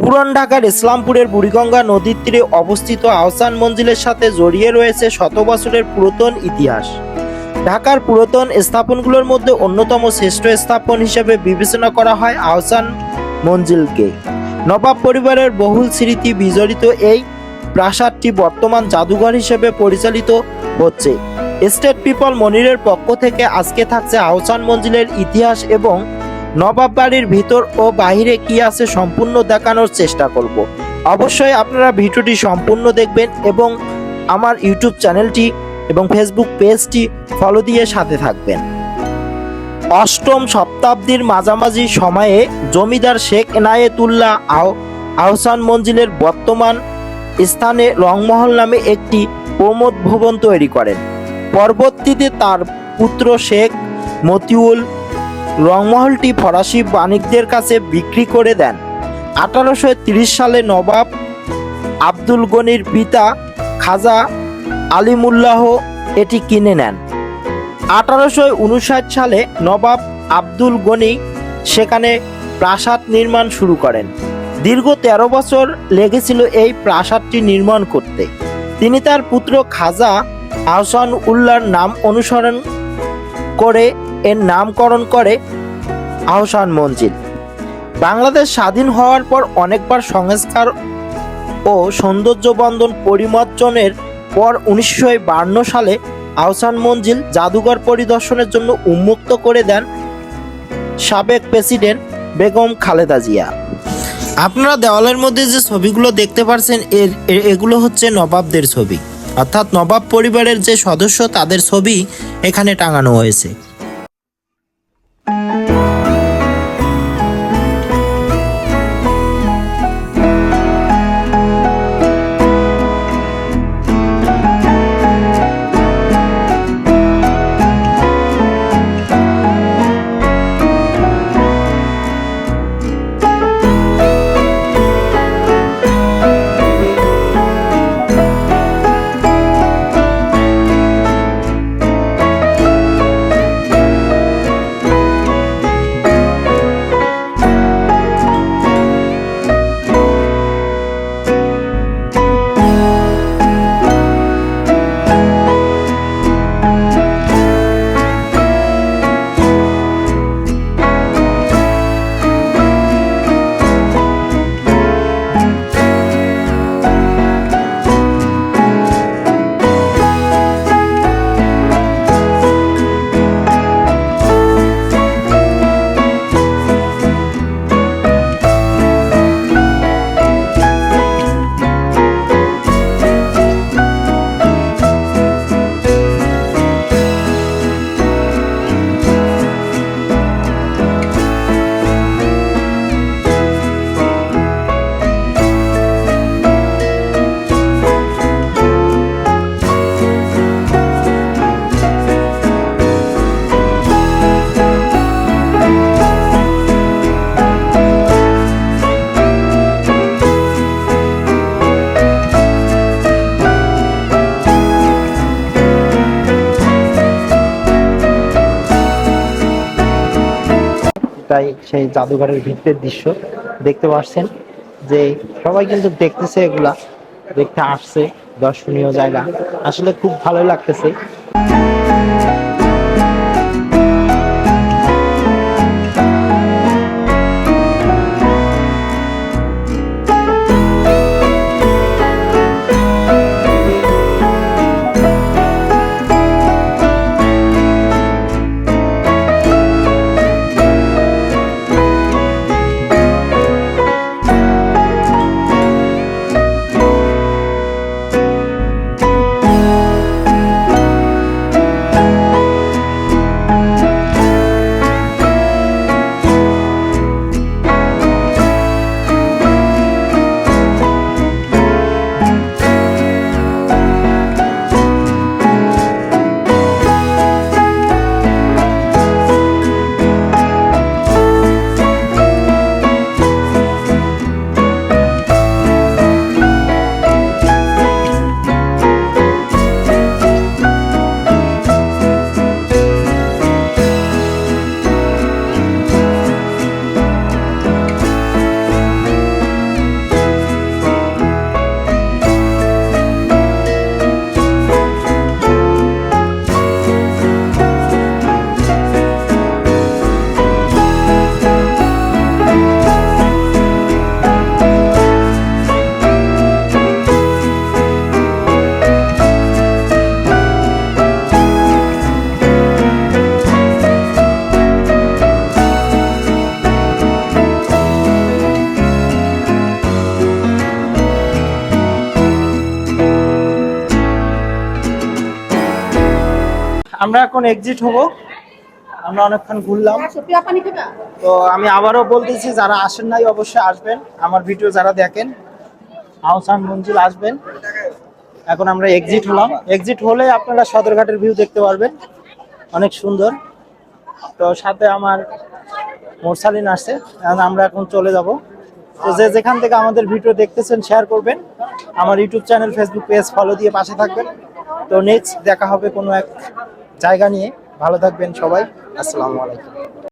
পুরান ঢাকার ইসলামপুরের বুড়িগঙ্গা নদীর তীরে অবস্থিত আহসান মঞ্জিলের সাথে জড়িয়ে রয়েছে শত বছরের পুরাতন ইতিহাস। ঢাকার পুরাতন স্থাপনগুলোর মধ্যে অন্যতম শ্রেষ্ঠ স্থাপন হিসেবে বিবেচনা করা হয় আহসান মঞ্জিলকে। নবাব পরিবারের বহুল স্মৃতি বিজড়িত এই প্রাসাদটি বর্তমান জাদুঘর হিসেবে পরিচালিত হচ্ছে। স্টেট পিপল মনিরের পক্ষ থেকে আজকে থাকছে আহসান মঞ্জিলের ইতিহাস এবং নবাব বাড়ির ভিতর ও বাহিরে কি আছে সম্পূর্ণ দেখানোর চেষ্টা করব। অবশ্যই আপনারা ভিডিওটি সম্পূর্ণ দেখবেন এবং আমার ইউটিউব চ্যানেলটি এবং ফেসবুক পেজটি ফলো দিয়ে সাথে থাকবেন। অষ্টম শতাব্দীর মাঝামাঝি সময়ে জমিদার শেখ এনায়েতুল্লাহ আও আহসান মঞ্জিলের বর্তমান স্থানে রংমহল নামে একটি প্রমোদ ভবন তৈরি করেন। পরবর্তীতে তার পুত্র শেখ মতিউল রংমহলটি ফরাসি বাণিকদের কাছে বিক্রি করে দেন। আঠারোশো সালে নবাব আব্দুল গনির পিতা খাজা আলিমুল্লাহ এটি কিনে নেন। আঠারোশো উনষাট সালে নবাব আব্দুল গনি সেখানে প্রাসাদ নির্মাণ শুরু করেন। দীর্ঘ তেরো বছর লেগেছিল এই প্রাসাদটি নির্মাণ করতে। তিনি তার পুত্র খাজা আহসান উল্লাহর নাম অনুসরণ করে এর নামকরণ করে আহসান মঞ্জিল। বাংলাদেশ স্বাধীন হওয়ার পর অনেকবার সংস্কার ও সৌন্দর্যবর্ধন পরিমার্জনের পর উনিশশো সালে আহসান মঞ্জিল জাদুঘর পরিদর্শনের জন্য উন্মুক্ত করে দেন সাবেক প্রেসিডেন্ট বেগম খালেদা জিয়া। আপনারা দেওয়ালের মধ্যে যে ছবিগুলো দেখতে পারছেন, এর এগুলো হচ্ছে নবাবদের ছবি। অর্থাৎ নবাব পরিবারের যে সদস্য, তাদের ছবি এখানে টাঙানো হয়েছে। এটাই সেই জাদুঘরের ভিতরের দৃশ্য দেখতে পাচ্ছেন যে সবাই কিন্তু দেখতেছে এগুলা, দেখতে আসছে, দর্শনীয় জায়গা। আসলে খুব ভালো লাগতেছে। আমরা এখন এক্সিট হব। আমরা অনেকক্ষণ ঘুরলাম। খাবা তো আমি আবারও বলতেছি যারা আসেন নাই অবশ্যই আসবেন। আমার ভিডিও যারা দেখেন আহসান মঞ্জিল আসবেন। এখন আমরা এক্সিট হলাম। এক্সিট হলে আপনারা সদরঘাটের ভিউ দেখতে পারবেন। অনেক সুন্দর। তো সাথে আমার মোরসালিন আসছে আমরা এখন চলে যাব। তো যে যেখান থেকে আমাদের ভিডিও দেখতেছেন শেয়ার করবেন। আমার YouTube channel Facebook page follow দিয়ে পাশে থাকবেন। তো নেক্সট দেখা হবে কোনো এক জায়গা নিয়ে ভালো থাকবেন সবাই। আসসালামু আলাইকুম।